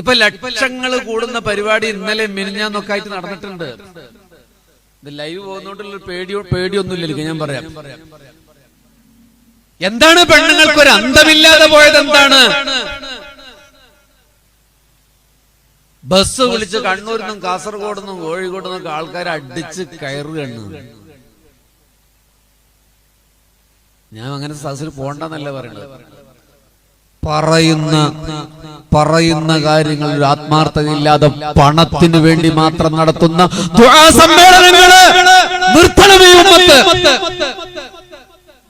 ഇപ്പൊ ലക്ഷങ്ങൾ കൂടുന്ന പരിപാടി ഇന്നലെ മിനിഞ്ഞാന്നൊക്കെ ആയിട്ട് നടന്നിട്ടുണ്ട്. ഇത് ലൈവ് പോകുന്നോണ്ടുള്ള പേടിയോ പേടിയൊന്നുമില്ല ഞാൻ പറയാം. എന്താണ് പെണ്ണുങ്ങൾക്ക് ഒരു അന്തമില്ലാതെ പോയത് എന്താണ്? ബസ് വിളിച്ച് കണ്ണൂരിൽ നിന്നും കാസർഗോഡ് നിന്നും കോഴിക്കോട് നിന്നൊക്കെ ആൾക്കാരെ അടിച്ച് കയറുകയാണ്. ഞാൻ അങ്ങനെ സദസ്സിൽ പോണ്ടെന്നല്ല പറയുന്നത്. പറയുന്ന പറയുന്ന കാര്യങ്ങൾ ഒരു ആത്മാർത്ഥതയില്ലാതെ പണത്തിന് വേണ്ടി മാത്രം നടത്തുന്ന ദുആ സമ്മേളനങ്ങൾ നിർത്തണമേ ഉമ്മത്ത്.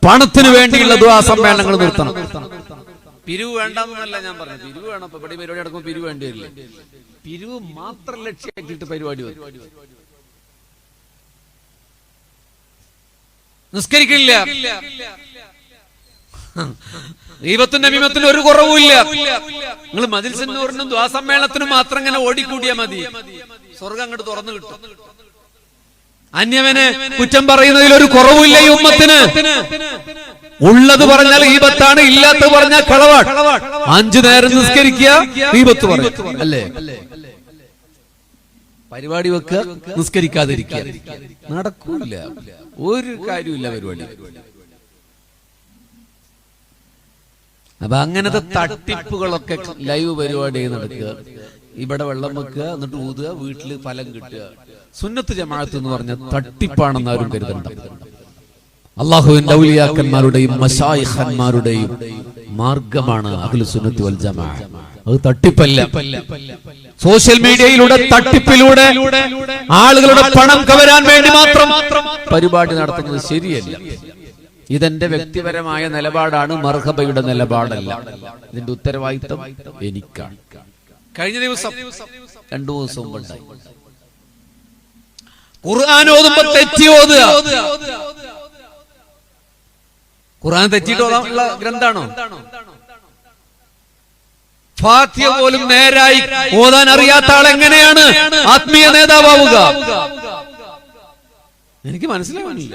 പണത്തിന് വേണ്ടിയുള്ള ദുആ സമ്മേളനങ്ങൾ നിർത്തണം. പിരിവ് വേണ്ടെന്നല്ല ഞാൻ പറഞ്ഞു പിരിവ് വേണം. ഇപ്പൊ ഇവിടെ പരിപാടി നടക്കുമ്പോൾ പിരിവ് വേണ്ടി വരില്ല? പിരിവ് മാത്രം ലക്ഷ്യമാക്കിയിട്ട് പരിപാടി വരും. നിസ്കരിക്കില്ല. ദൈവത്തിന്റെ അഭിമത്തിന് ഒരു കുറവുമില്ല. നിങ്ങൾ മതിൽ സെന്നൂറിനും ദ്വാസമ്മേളനത്തിനും മാത്രം ഇങ്ങനെ ഓടിക്കൂടിയാ മതി. സ്വർഗം അങ്ങോട്ട് തുറന്നു കിട്ടും. അന്യവന് കുറ്റം പറയുന്നതിൽ ഒരു കുറവുമില്ല ഈ ഉമ്മത്തിന്. ഉള്ളത് പറഞ്ഞാൽ ഈപത്താണ് ഇല്ലാത്തത് പറഞ്ഞാൽ കളവാണ് അഞ്ചു നേരം നിസ്കരിക്കുക ഈപത്ത് പറയും. അല്ലേ? പരിപാടി വെക്കുക നിസ്കരിക്കാതിരിക്കുക. നടക്കൂല. ഒരു കാര്യമില്ല പരിപാടി. അപ്പൊ അങ്ങനത്തെ തട്ടിപ്പുകളൊക്കെ ലൈവ് പരിപാടി നടക്കുക. ഇവിടെ വെള്ളം വെക്കുക എന്നിട്ട് ഊതുക വീട്ടിൽ ഫലം കിട്ടുക. സുന്നത്ത് ജമാഅത്ത് എന്ന് പറഞ്ഞ തട്ടിപ്പാണെന്ന് ആരും കരുതണ്ട. അള്ളാഹുവിന്റെ ഔലിയാക്കന്മാരുടെയും മഷായിഖന്മാരുടെയും മാർഗമാണ് അഖിൽ സുന്നത്ത് വൽ ജമാ. അത് തട്ടിപ്പല്ല. സോഷ്യൽ മീഡിയയിലൂടെ തട്ടിപ്പിലൂടെ ആളുകളുടെ പണം കവരാൻ വേണ്ടി മാത്രം പരിപാടി നടത്തുന്നത് ശരിയല്ല. ഇതെന്റെ വ്യക്തിപരമായ നിലപാടാണ് മർഹബയുടെ നിലപാടല്ല. ഇതിന്റെ ഉത്തരവാദിത്തം എനിക്കാണ്. കഴിഞ്ഞ ദിവസം രണ്ടു ദിവസം മുമ്പുണ്ടായി. ഖുർആൻ ഓതുമ്പോ തെറ്റി ഓതുക. ഖുർആൻ തെറ്റിയിട്ട് ഓതാനുള്ള ഗ്രന്ഥാണോ? ഫാത്തിയ പോലും നേരായി ഓതാൻ അറിയാത്ത ആൾ എങ്ങനെയാണ് ആത്മീയ നേതാവുക എനിക്ക് മനസ്സിലാവാനില്ല